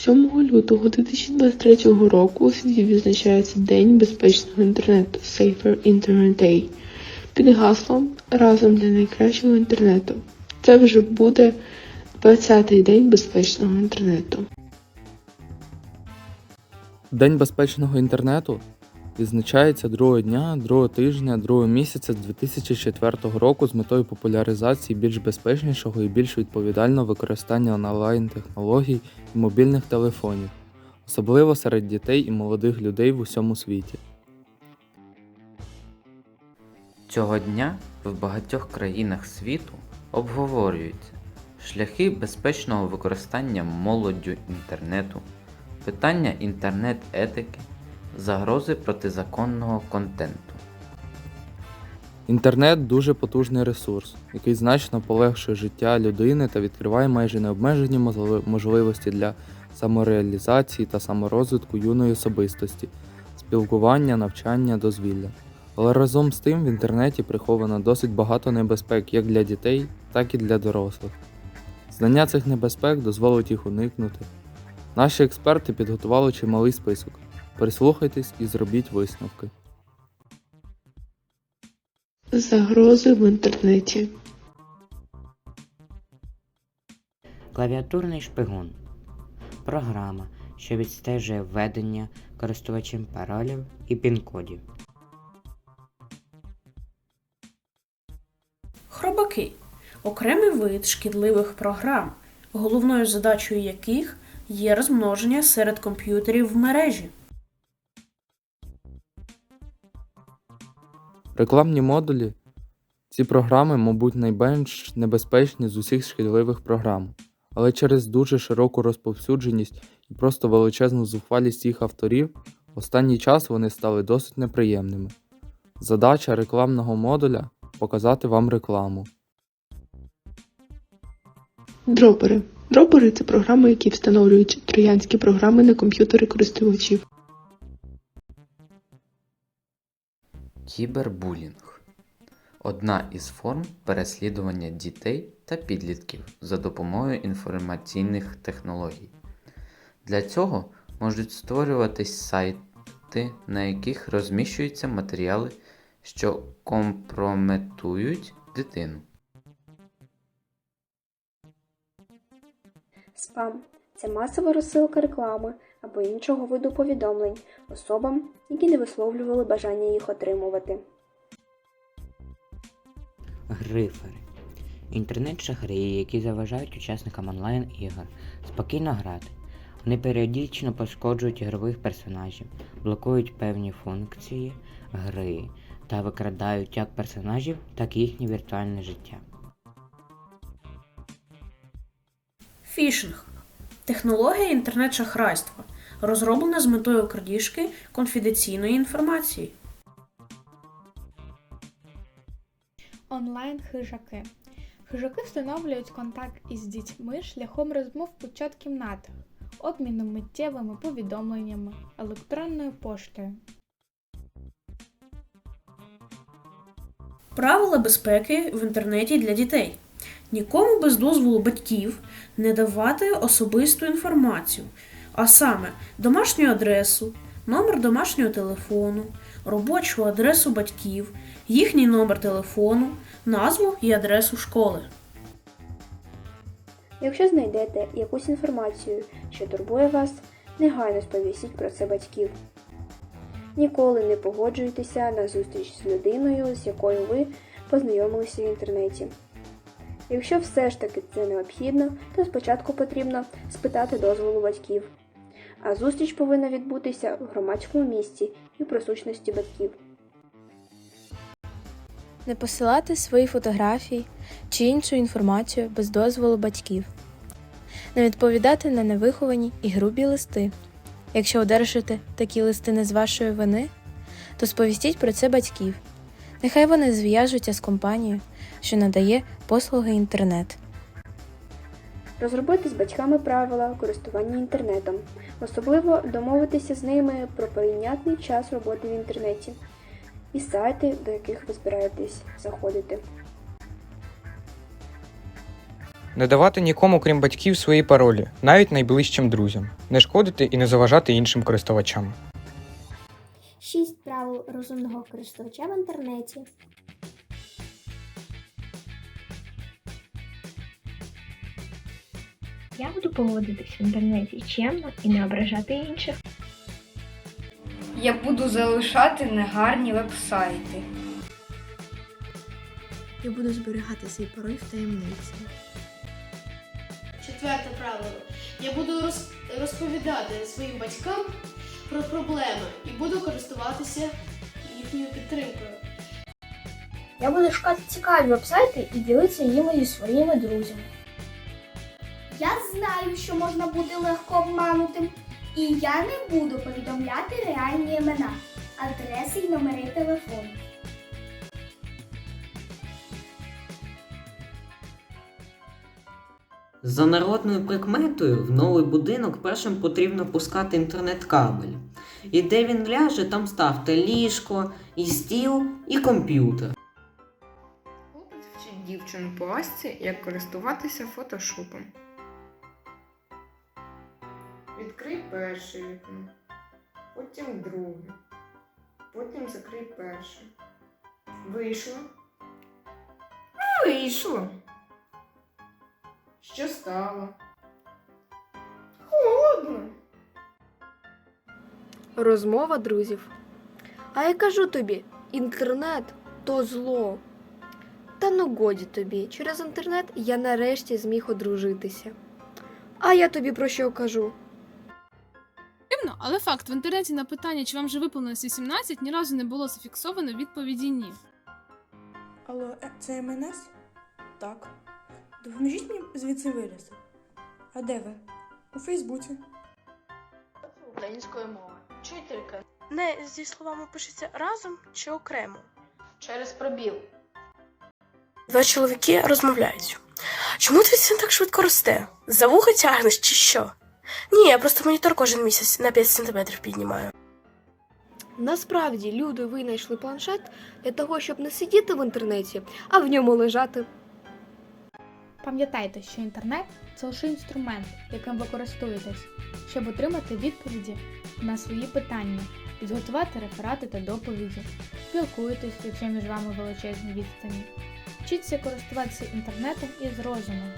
7 лютого 2023 року у світі відзначається День безпечного інтернету Safer Internet Day під гаслом Разом для найкращого інтернету. Це вже буде 20-й день безпечного інтернету. День безпечного інтернету відзначається другого дня, другого тижня, другого місяця 2004 року з метою популяризації більш безпечнішого і більш відповідального використання онлайн-технологій і мобільних телефонів, особливо серед дітей і молодих людей в усьому світі. Цього дня в багатьох країнах світу обговорюються шляхи безпечного використання молоддю інтернету, питання інтернет-етики, загрози протизаконного контенту. Інтернет дуже потужний ресурс, який значно полегшує життя людини та відкриває майже необмежені можливості для самореалізації та саморозвитку юної особистості, спілкування, навчання, дозвілля. Але разом з тим в інтернеті приховано досить багато небезпек як для дітей, так і для дорослих. Знання цих небезпек дозволить їх уникнути. Наші експерти підготували чималий список. Прислухайтесь і зробіть висновки. Загрози в інтернеті. Клавіатурний шпигун програма, що відстежує введення користувачем паролів і пін-кодів. Хробаки окремий вид шкідливих програм, головною задачею яких є розмноження серед комп'ютерів в мережі. Рекламні модулі ці програми, мабуть, найменш небезпечні з усіх шкідливих програм, але через дуже широку розповсюдженість і просто величезну зухвалість їх авторів, останній час вони стали досить неприємними. Задача рекламного модуля показати вам рекламу. Дропери. Дропери це програми, які встановлюють троянські програми на комп'ютери користувачів. Кібербулінг одна із форм переслідування дітей та підлітків за допомогою інформаційних технологій. Для цього можуть створюватись сайти, на яких розміщуються матеріали, що компрометують дитину. Спам це масова розсилка реклами або іншого виду повідомлень особам, які не висловлювали бажання їх отримувати. Грифери інтернет-шахраї, які заважають учасникам онлайн-ігор спокійно грати. Вони періодично пошкоджують ігрових персонажів, блокують певні функції гри та викрадають як персонажів, так і їхнє віртуальне життя. Фішинг технологія інтернет-шахрайства, розроблена з метою крадіжки конфіденційної інформації. Онлайн-хижаки. Хижаки встановлюють контакт із дітьми шляхом розмов у чат-кімнатах, обміну миттєвими повідомленнями, електронною поштою. Правила безпеки в інтернеті для дітей. Нікому без дозволу батьків не давати особисту інформацію, а саме домашню адресу, номер домашнього телефону, робочу адресу батьків, їхній номер телефону, назву і адресу школи. Якщо знайдете якусь інформацію, що турбує вас, негайно сповістіть про це батьків. Ніколи не погоджуйтеся на зустріч з людиною, з якою ви познайомилися в інтернеті. Якщо все ж таки це необхідно, то спочатку потрібно спитати дозволу батьків. А зустріч повинна відбутися в громадському місці і в присутності батьків. Не посилати свої фотографії чи іншу інформацію без дозволу батьків. Не відповідати на невиховані і грубі листи. Якщо одержите такі листи не з вашої вини, то сповістіть про це батьків. Нехай вони зв'яжуться з компанією, що надає послуги інтернет. Розробити з батьками правила користування інтернетом, особливо домовитися з ними про прийнятний час роботи в інтернеті і сайти, до яких ви збираєтесь заходити. Не давати нікому, крім батьків, свої паролі, навіть найближчим друзям, не шкодити і не заважати іншим користувачам. 6 правил розумного користувача в інтернеті. Я буду поводитись в інтернеті чемно і не ображати інших. Я буду залишати негарні вебсайти. Я буду зберігати свій пароль в таємниці. Четверте правило. Я буду роз- розповідати своїм батькам про проблеми і буду користуватися їхньою підтримкою. Я буду шукати цікаві вебсайти і ділитися їми зі своїми друзями. Я знаю, що можна бути легко обманутим, і я не буду повідомляти реальні імена, адреси і номери телефону. За народною прикметою в новий будинок першим потрібно пускати інтернет-кабель. І де він ляже, там ставте ліжко, і стіл, і комп'ютер. Хлопець вчить дівчину по ласці, як користуватися фотошопом. Відкрий перше вікно, потім друге, потім закрий перше. Вийшло. Вийшло. Що стало? Холодно. Розмова друзів. А я кажу тобі, інтернет то зло. Та ну годі тобі, через інтернет я нарешті зміг одружитися. А я тобі про що кажу? Дивно, але факт в інтернеті на питання, чи вам вже виповнилось 18, ні разу не було зафіксовано відповіді ні. Алло, е, це МНС? Так. Допоможіть мені звідси вилізти. А де ви? У Фейсбуці. Української мови. Вчителька. Не зі словами пишеться разом чи окремо. Через пробіл. Два чоловіки розмовляють. Чому твій син так швидко росте? За вуха тягнеш чи що? Ні, я просто монітор кожен місяць на 5 сантиметрів піднімаю. Насправді люди винайшли планшет для того, щоб не сидіти в інтернеті, а в ньому лежати. Пам'ятайте, що інтернет це лише інструмент, яким ви користуєтесь, щоб отримати відповіді на свої питання, підготувати реферати та доповіді, спілкуйтесь, якщо між вами величезні відстані. Вчіться користуватися інтернетом із розумом.